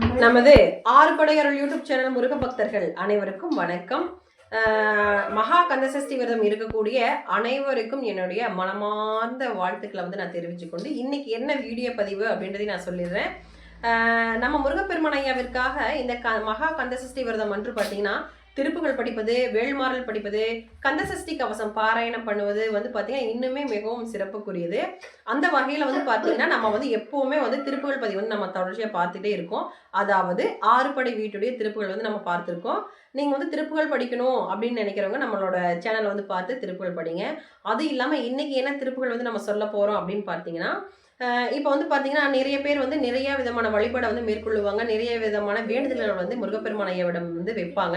நமது ஆறு படையருள் YouTube channel Muruga பக்தர்கள் அனைவருக்கும் வணக்கம். மகா கந்தசஷ்டி விரதம் இருக்கக்கூடிய அனைவருக்கும் என்னுடைய மனமார்ந்த வாழ்த்துக்களை வந்து நான் தெரிவிச்சுக்கொண்டு இன்னைக்கு என்ன வீடியோ பதிவு அப்படின்றதையும் நான் சொல்லிடுறேன். நம்ம முருகப்பெருமன் ஐயாவிற்காக இந்த க மகா கந்தசஷ்டி விரதம் அன்று பார்த்தீங்கன்னா திருப்புகள் படிப்பது வேள்மாறல் படிப்பது கந்தசஷ்டி கவசம் பாராயணம் பண்ணுவது வந்து பார்த்தீங்கன்னா இன்னுமே மிகவும் சிறப்புக்குரியது. அந்த வகையில் வந்து பார்த்தீங்கன்னா நம்ம வந்து எப்போவுமே வந்து திருப்புகள் பதிவு வந்து நம்ம தொடர்ச்சியாக பார்த்துட்டே இருக்கோம். அதாவது ஆறுபடை வீட்டுடைய திருப்புகள் வந்து நம்ம பார்த்துருக்கோம். நீங்கள் வந்து திருப்புகள் படிக்கணும் அப்படின்னு நினைக்கிறவங்க நம்மளோட சேனல் வந்து பார்த்து திருப்புகள் படிங்க. அது இல்லாமல் இன்றைக்கி என்ன திருப்புகள் வந்து நம்ம சொல்ல போகிறோம் அப்படின்னு பார்த்தீங்கன்னா இப்போ வந்து பார்த்தீங்கன்னா நிறைய பேர் வந்து நிறைய விதமான வழிபாடை வந்து மேற்கொள்ளுவாங்க. நிறைய விதமான வேண்டுதல்கள் வந்து முருகப்பெருமானையவிடம் வந்து வைப்பாங்க.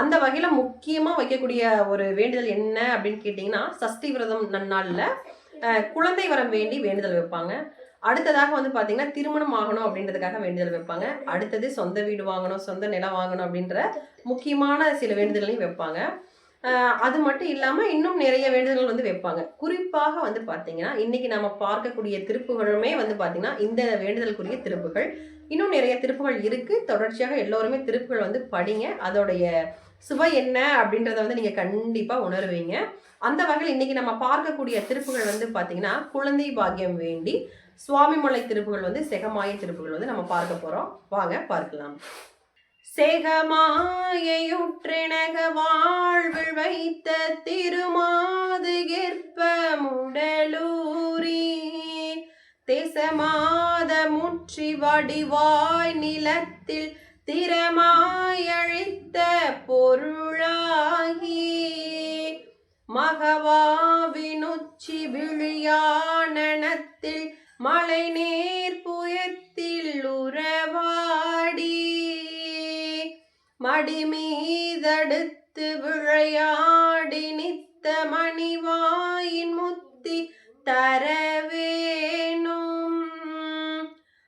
அந்த வகையில் முக்கியமாக வைக்கக்கூடிய ஒரு வேண்டுதல் என்ன அப்படின்னு கேட்டிங்கன்னா சஷ்டி விரதம் நன்னாளில் குழந்தை வரம் வேண்டி வேண்டுதல் வைப்பாங்க. அடுத்ததாக வந்து பார்த்தீங்கன்னா திருமணம் ஆகணும் அப்படின்றதுக்காக வேண்டுதல் வைப்பாங்க. அடுத்தது சொந்த வீடு வாங்கணும் சொந்த நிலம் வாங்கணும் அப்படின்ற முக்கியமான சில வேண்டுதல்களையும் வைப்பாங்க. அது மட்டும் இல்லாமல் இன்னும் நிறைய வேண்டுதல்கள் வந்து வைப்பாங்க. குறிப்பாக வந்து பார்த்தீங்கன்னா இன்னைக்கு நம்ம பார்க்கக்கூடிய திருப்புகளுமே வந்து பார்த்தீங்கன்னா இந்த வேண்டுதலுக்குரிய திருப்புகள். இன்னும் நிறைய திருப்புகள் இருக்குது தொடர்ச்சியாக எல்லோருமே திருப்புகள் வந்து படிங்க. அதோடைய சுவை என்ன அப்படின்றத வந்து நீங்கள் கண்டிப்பாக உணருவீங்க. அந்த வகையில் இன்னைக்கு நம்ம பார்க்கக்கூடிய திருப்புகள் வந்து பார்த்தீங்கன்னா குழந்தை பாக்கியம் வேண்டி சுவாமிமலை திருப்புகள் வந்து செகமாய திருப்புகள் வந்து நம்ம பார்க்க போகிறோம் வாங்க பார்க்கலாம். செகமாயுற்றினக வாழ்வில் வைத்த திருமாது கெற்ப முடலூரி. தேசமாத முற்றி வடிவாய் நிலத்தில் திறமாயழித்த பொருளாகி மகவா மடிமீதடுத்து விழையாடி நித்த மணிவாயின் முத்தி தரவேணும்.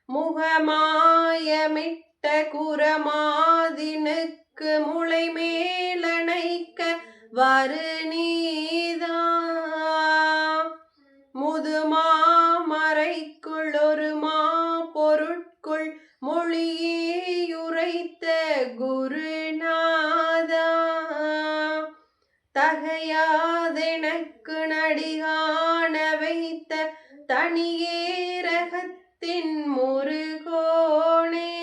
முகமாயமிட்ட குரமாதினுக்கு முளை மேலணைக்க வரு நீ தனியேரகத்தின் முருகோணே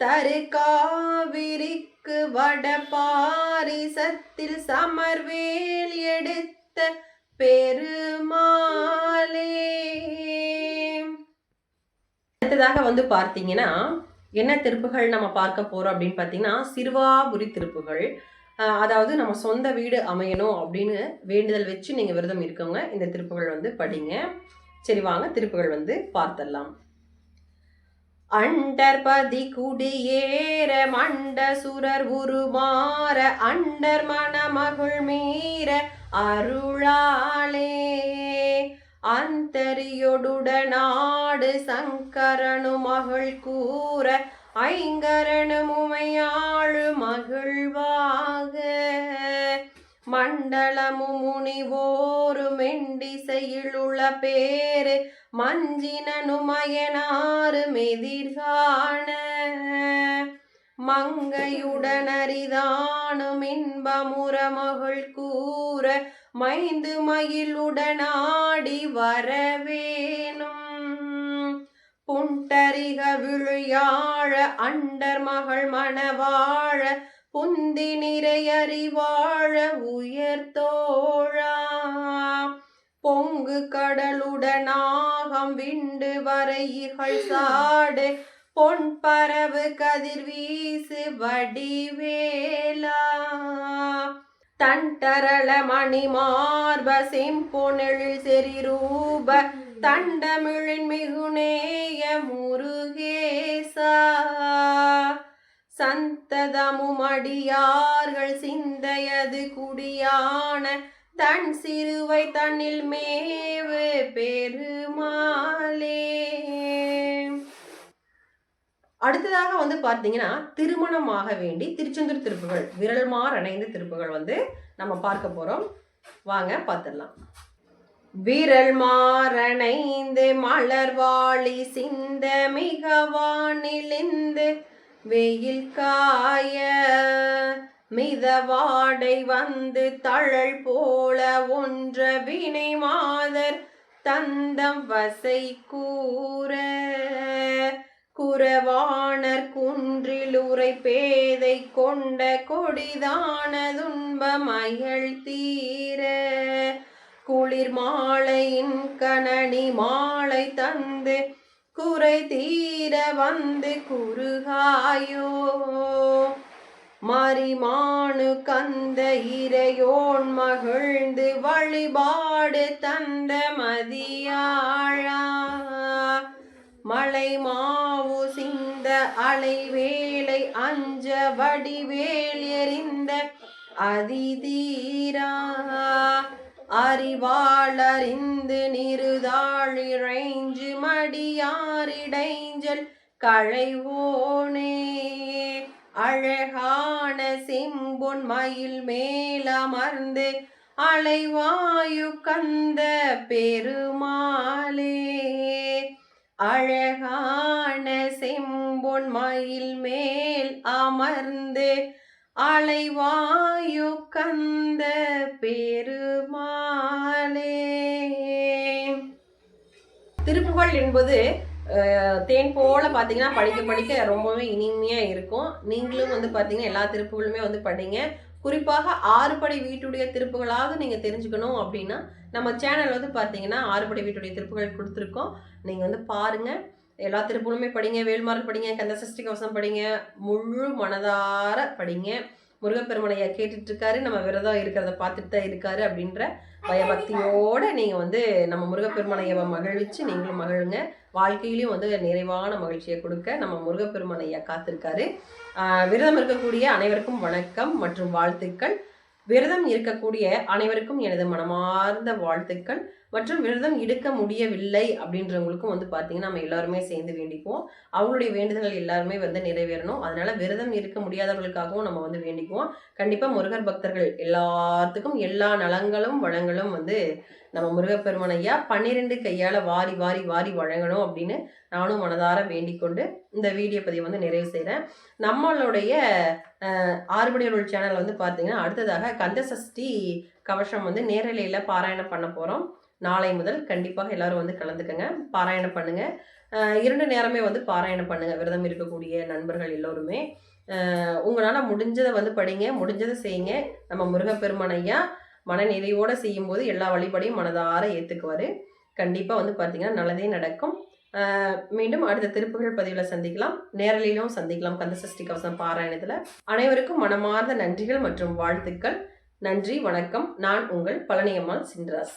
தரு காவிரிக்கு வட பாரிசத்தில் சமர்வேல் எடுத்த பெருமாளே. அடுத்ததாக வந்து பார்த்தீங்கன்னா என்ன திருப்புகள் நம்ம பார்க்க போறோம் அப்படின்னு பார்த்தீங்கன்னா சிறுவாபுரி திருப்புகள். அதாவது நம்ம சொந்த வீடு அமையணும் அப்படின்னு வேண்டுதல் வச்சு நீங்கள் விரதம் இருக்கவங்க இந்த திருப்புகள் வந்து படிங்க. சரி வாங்க திருப்புகள் வந்து பார்த்தரலாம் அண்டர்பதி குடியேற மண்ட சுரர் உருமாற அண்டர் மணமகுள் மீற அருளாளே அந்தரியோடுடனாடு சங்கரனு மகள் கூற ஐங்கரனும் மகிழ்வாக. மண்டலமும் முனிவோரு மெண்டிசையிலுள்ள பேரு மஞ்சினனுமயனாறு மெதிர்காண. மங்கையுடனரிதானும் இன்பமுற மகள் கூற மைந்து மயிலுடனாடி வரவேணும். புண்டரிக விழியாழ அண்டர் மகள் மணவாழ புந்தி நிறையறிவாழ உயர்த்தோழா பொங்கு கடலுடனாகம் விண்டு வரை இகழ் சாடு பொன் பரவு கதிர் வீசு வடிவேலா தண்டரள மணி மார்ப செம்பொனெழில் செறிரூப தண்டமிழின் மிகுநேய முருகேசா சந்ததமும் அடியார்கள் சிந்தையது குடியான தன் சிறுவை தன்னில் மேவு பெருமாளே. அடுத்ததாக வந்து பார்த்தீங்கன்னா திருமணமாக வேண்டி திருச்செந்தூர் திருப்புகள் விரல்மார் அணைந்த திருப்புகள் வந்து நம்ம பார்க்க போகிறோம் வாங்க பார்த்துடலாம். விரல் மாறணைந்து மலர்வாளி சிந்த மிகவானிலிந்து வெயில் காய மிதவாடை வந்து தழல் போல ஒன்ற வினை மாதர் தந்தம் வசை கூற. குறவாணர் குன்றில் உரை பேதை கொண்ட கொடிதான துன்பம் தீர. குளிர் மாலையின் கணனி மாலை தந்து குறை தீர வந்து குறுகாயோ. மரிமானு கந்த இறையோன் மகிழ்ந்து வழிபாடு தந்த மதியாழா. மலை மாவு சிந்த அலைவேலை அஞ்ச வடிவேல் எறிந்த அதிதீரா. அறிவாளறிந்து நிறுதாழிறைஞ்சு மடியாரிடைஞ்சல் களைவோனே. அழகான செம்பொன் மயில் மேலமர்ந்து அலைவாயு கந்த பெருமாளே. அழகான செம்பொன் மயில் மேல் அமர்ந்து அலைவாயு கந்த பெருமா திருப்புகழ் என்பது தேன் போல பார்த்தீங்கன்னா படிக்க படிக்க ரொம்பவே இனிமையாக இருக்கும். நீங்களும் வந்து பார்த்தீங்கன்னா எல்லா திருப்புகளுமே வந்து படிங்க. குறிப்பாக ஆறுபடை வீட்டுடைய திருப்புகளாவது நீங்கள் தெரிஞ்சுக்கணும் அப்படின்னா நம்ம சேனல் வந்து பார்த்தீங்கன்னா ஆறுபடை வீட்டுடைய திருப்புகள் கொடுத்துருக்கோம். நீங்கள் வந்து பாருங்கள் எல்லா திருப்புகளுமே படிங்க. வேல்மாரல் படிங்க. கந்தசஷ்டி கவசம் படிங்க. முழு மனதார படிங்க. முருகப்பெருமனையா கேட்டுட்டு இருக்காரு நம்ம விரதம் இருக்கிறத பார்த்துட்டு தான் இருக்காரு அப்படின்ற பயபக்தியோட நீங்க வந்து நம்ம முருகப்பெருமனையை மகிழ்விச்சு நீங்களும் மகிழுங்க. வாழ்க்கையிலையும் வந்து நிறைவான மகிழ்ச்சியை கொடுக்க நம்ம முருகப்பெருமனையா காத்திருக்காரு. விரதம் இருக்கக்கூடிய அனைவருக்கும் வணக்கம் மற்றும் வாழ்த்துக்கள். விரதம் இருக்கக்கூடிய அனைவருக்கும் எனது மனமார்ந்த வாழ்த்துக்கள். மற்றும் விரதம் எடுக்க முடியவில்லை அப்படின்றவங்களுக்கும் வந்து பார்த்தீங்கன்னா நம்ம எல்லாருமே சேர்ந்து வேண்டிக்குவோம். அவங்களுடைய வேண்டுதல்கள் எல்லாருமே வந்து நிறைவேறணும். அதனால விரதம் இருக்க முடியாதவர்களுக்காகவும் நம்ம வந்து வேண்டிக்குவோம். கண்டிப்பாக முருகர் பக்தர்கள் எல்லாத்துக்கும் எல்லா நலங்களும் வளங்களும் வந்து நம்ம முருகப்பெருமான் ஐயா பன்னிரெண்டு கையால் வாரி வாரி வாரி வழங்கணும் அப்படின்னு நானும் மனதார வேண்டிக் கொண்டு இந்த வீடியோ பதிவை வந்து நிறைவு செய்கிறேன் நம்மளுடைய அஹ், ஆறுபடி சேனல் வந்து பார்த்தீங்கன்னா அடுத்ததாக கந்த சஷ்டி கவசம் வந்து நேரலையில் பாராயணம் பண்ண போகிறோம் நாளை முதல் கண்டிப்பாக எல்லாரும் வந்து கலந்துக்கங்க பாராயணம் பண்ணுங்க. இரண்டு நேரமே வந்து பாராயணம் பண்ணுங்கள் விரதம் இருக்கக்கூடிய நண்பர்கள் எல்லோருமே. உங்களால் முடிஞ்சதை வந்து படிங்க முடிஞ்சதை செய்யுங்க. நம்ம முருகப்பெருமான் ஐயா மன நிறைவோடு செய்யும்போது எல்லா வழிபடியும் மனதார ஏற்றுக்குவார் கண்டிப்பாக வந்து பார்த்தீங்கன்னா நல்லதே நடக்கும். மீண்டும் அடுத்த திருப்புகழ் பதிவில் சந்திக்கலாம். நேரலையிலும் சந்திக்கலாம். கந்தசஷ்டி கவசம் பாராயணத்தில். அனைவருக்கும் மனமார்ந்த நன்றிகள் மற்றும் வாழ்த்துக்கள். நன்றி வணக்கம். நான் உங்கள் பழனியம்மாள் சின்ராஸ்.